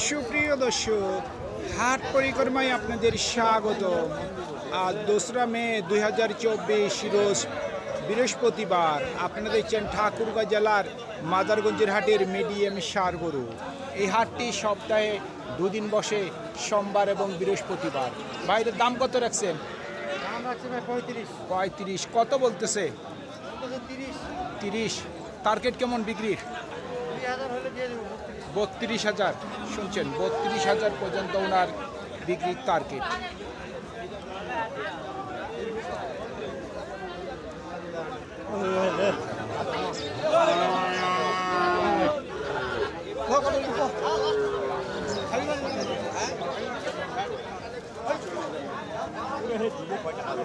সুপ্রিয় দর্শক হাট পরিক্রমায় আপনাদের স্বাগত আজ দোসরা মে দুই হাজার চব্বিশ রোজ বৃহস্পতিবার। আপনারা দেখছেন ঠাকুরগাঁ জেলার মাদারগঞ্জের হাটের মিডিয়াম সার গরু। এই হাটটি সপ্তাহে দুদিন বসে সোমবার এবং বৃহস্পতিবার। বাইরের দাম কত রাখছেন? পঁয়ত্রিশ। কত বলতেছে? তিরিশ। তিরিশ। টার্গেট কেমন বিক্রির? বত্রিশ হাজার শুনছেন বত্রিশ হাজার পর্যন্ত ওনার বিক্রির টার্গেট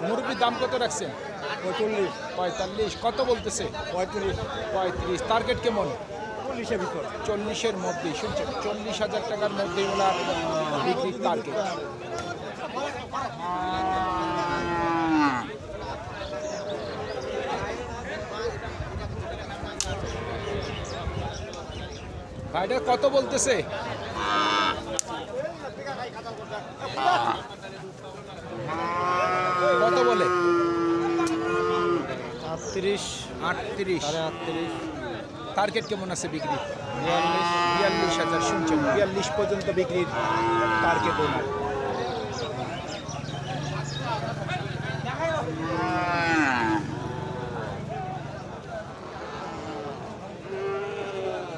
মুরগির দাম কত রাখছেন? পঁয়তাল্লিশ। পঁয়তাল্লিশ। কত বলতেছে? পঁয়ত্রিশ। পঁয়ত্রিশ। টার্গেট কেমন? চল্লিশের ভিতর। চল্লিশের মধ্যে শুনছেন? চল্লিশ হাজার টাকার মধ্যে ওনার বিক্রির টার্গেট ভাইটা কত বলতেছে? কত বলে? আটত্রিশ। আটত্রিশ। আটত্রিশ। টার্গেট কেমন আছে বিক্রি বিয়াল্লিশ বিয়াল্লিশ হাজার শুনছেন? বিয়াল্লিশ পর্যন্ত বিক্রির টার্গেট ওনার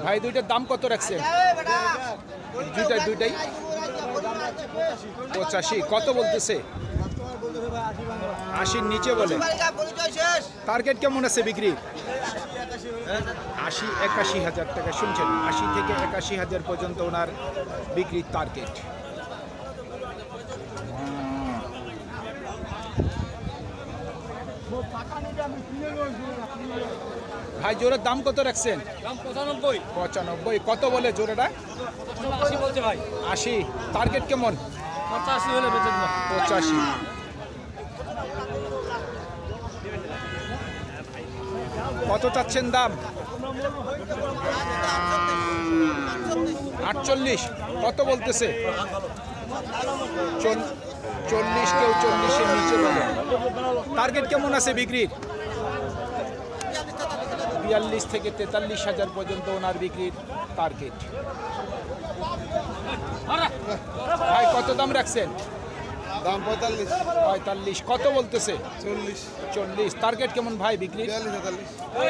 ভাই দুইটার দাম কত রাখছে? দুইটাই দুইটাই? পঁচাশি। কত বলতেছে? আশির নিচে বলে। টার্গেট কেমন আছে বিক্রি আশি একাশি হাজার টাকা শুনছেন। আশি থেকে একাশি হাজার পর্যন্ত ওনার বিক্রির টার্গেট ভাই জোরের দাম কত রাখছেন? পঁচানব্বই। কত বলে জোরেটা আশি। টার্গেট কেমন? পঁচাশি হলে পঁচাশি। কত চাচ্ছেন দাম? আটচল্লিশ। কত বলতেছে? চল- চল্লিশ কেউ চল্লিশের নিচে টার্গেট কেমন আছে বিক্রির? বিয়াল্লিশ থেকে তেতাল্লিশ হাজার পর্যন্ত ওনার বিক্রির টার্গেট। ভাই, কত দাম রাখছেন? দাম পঁয়তাল্লিশ। পঁয়তাল্লিশ। কত বলতেছে? চল্লিশ। চল্লিশ। টার্গেট কেমন ভাই বিক্রি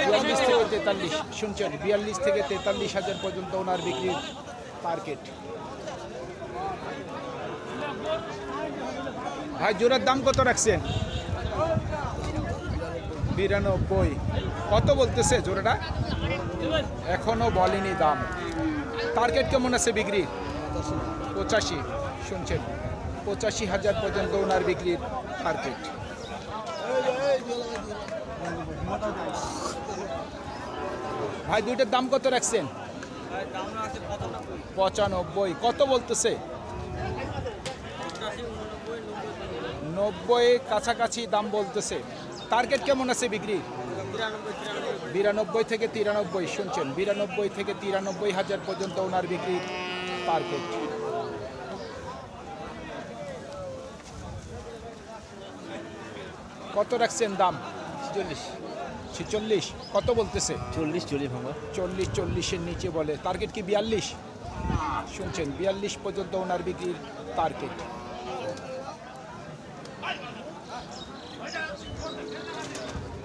বিয়াল্লিশ থেকে তেতাল্লিশ। শুনছেন বিয়াল্লিশ থেকে তেতাল্লিশ হাজার পর্যন্ত ওনার বিক্রির টার্গেট। ভাই জোড়ার দাম কত রাখছেন? বিরানব্বই। কত বলতেছে জোড়াটা? এখনও বলেনি দাম। টার্গেট কেমন আছে বিক্রি পঁচাশি। শুনছেন। পঁচাশি হাজার পর্যন্ত ওনার বিক্রির টার্গেট ভাই, দুইটার দাম কত রাখছেন? পঁচানব্বই। কত বলতেছে? নব্বই কাছাকাছি দাম বলতেছে। টার্গেট কেমন আছে বিক্রি বিরানব্বই থেকে তিরানব্বই, শুনছেন? বিরানব্বই থেকে তিরানব্বই হাজার পর্যন্ত ওনার বিক্রি টার্গেট কত রাখছেন দাম? চল্লিশ ছিচল্লিশ। কত বলতেছে? চল্লিশ চল্লিশ ভাঙা। চল্লিশ চল্লিশের নিচে বলে। টার্গেট কি বিয়াল্লিশ? শুনছেন বিয়াল্লিশ পর্যন্ত ওনার বিক্রির টার্গেট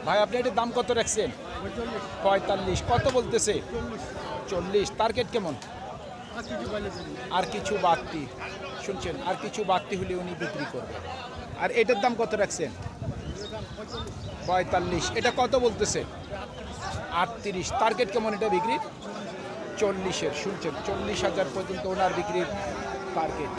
ভাই আপনি এটার দাম কত রাখছেন? পঁয়তাল্লিশ। কত বলতেছে? চল্লিশ। টার্গেট কেমন? আর কিছু বাড়তি। শুনছেন আর কিছু বাড়তি হলে উনি বিক্রি করবেন আর এটার দাম কত রাখছেন? পঁয়তাল্লিশ। এটা কত বলতেছে? আটত্রিশ। টার্গেট কেমন এটা বিক্রি চল্লিশের, শুনছেন? চল্লিশ হাজার পর্যন্ত ওনার বিক্রির টার্গেট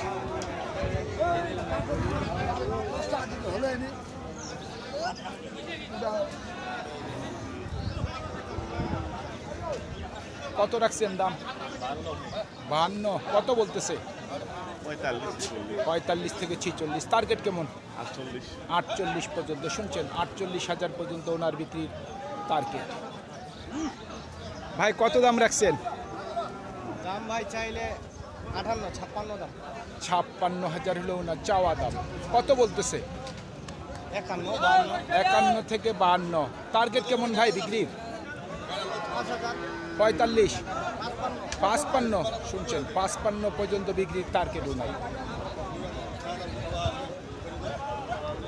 কত রাখছেন দাম? বাহান্ন কত বলতেছে? পঁয়তাল্লিশ। থেকে ছিচল্লিশ। টার্গেট কেমন? আটচল্লিশ। আটচল্লিশ পর্যন্ত। শুনছেন আটচল্লিশ হাজার পর্যন্ত ওনার বিক্রির টার্গেট ভাই কত দাম রাখছেন? দাম ভাই চাইলে আঠান্ন ছাপ্পান্ন দাম। ছাপ্পান্ন হাজার হলো ওনার চাওয়া দাম। কত বলতেছে? একান্ন একান্ন থেকে বাহান্ন। টার্গেট কেমন ভাই বিক্রির? পঁয়তাল্লিশ। পাঁচপান্ন। শুনছেন পাঁচপান্ন পর্যন্ত বিক্রির টার্গেট ওনার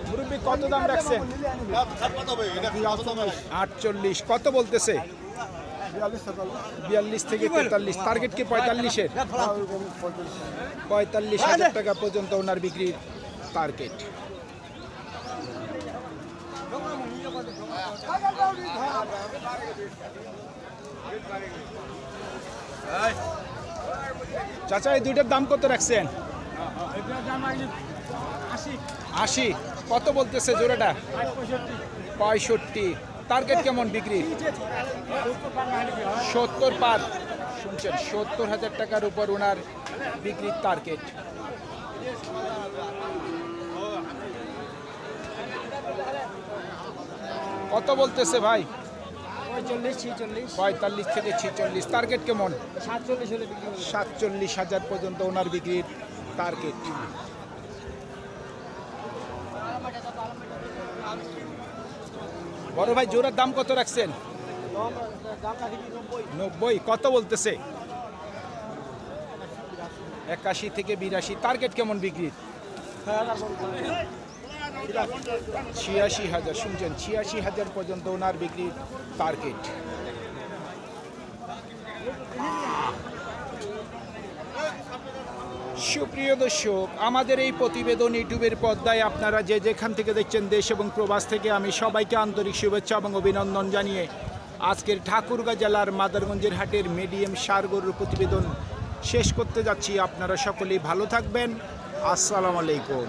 মুরব্বী কত দাম রাখছেন? আটচল্লিশ। কত বলতেছে? বিয়াল্লিশ থেকে তেতাল্লিশ টার্গেট কি পঁয়তাল্লিশের? পঁয়তাল্লিশ হাজার টাকা পর্যন্ত ওনার বিক্রির টার্গেট চাচা, এই দুইটার দাম কত রাখছেন? আশি। কত বলতেছে জোড়াটা? পঁয়ষট্টি। টার্গেট কেমন বিক্রি? সত্তর পার শুনছেন, সত্তর হাজার টাকার উপর ওনার বিক্রির টার্গেট কত বলতেছে ভাই? পঁয়তাল্লিশ থেকে ছিচল্লিশ টার্গেট কেমন? সাতচল্লিশ হলে সাতচল্লিশ হাজার পর্যন্ত ওনার বিক্রির টার্গেট বড় ভাই জোড়ার দাম কত রাখছেন? নব্বই। নব্বই কত বলতেছে? একাশি থেকে বিরাশি। টার্গেট কেমন বিক্রির? ছিয়াশি হাজার, শুনছেন? ছিয়াশি হাজার পর্যন্ত ওনার বিক্রির টার্গেট সুপ্রিয় দর্শক, আমাদের এই প্রতিবেদন ইউটিউবের পর্দায় আপনারা যে যেখান থেকে দেখছেন দেশ এবং প্রবাস থেকে আমি সবাইকে আন্তরিক শুভেচ্ছা এবং অভিনন্দন জানিয়ে আজকের ঠাকুরগাঁ জেলার মাদারগঞ্জের হাটের মিডিয়াম সারগরুর প্রতিবেদন শেষ করতে যাচ্ছি। আপনারা সকলেই ভালো থাকবেন। আসসালামু আলাইকুম।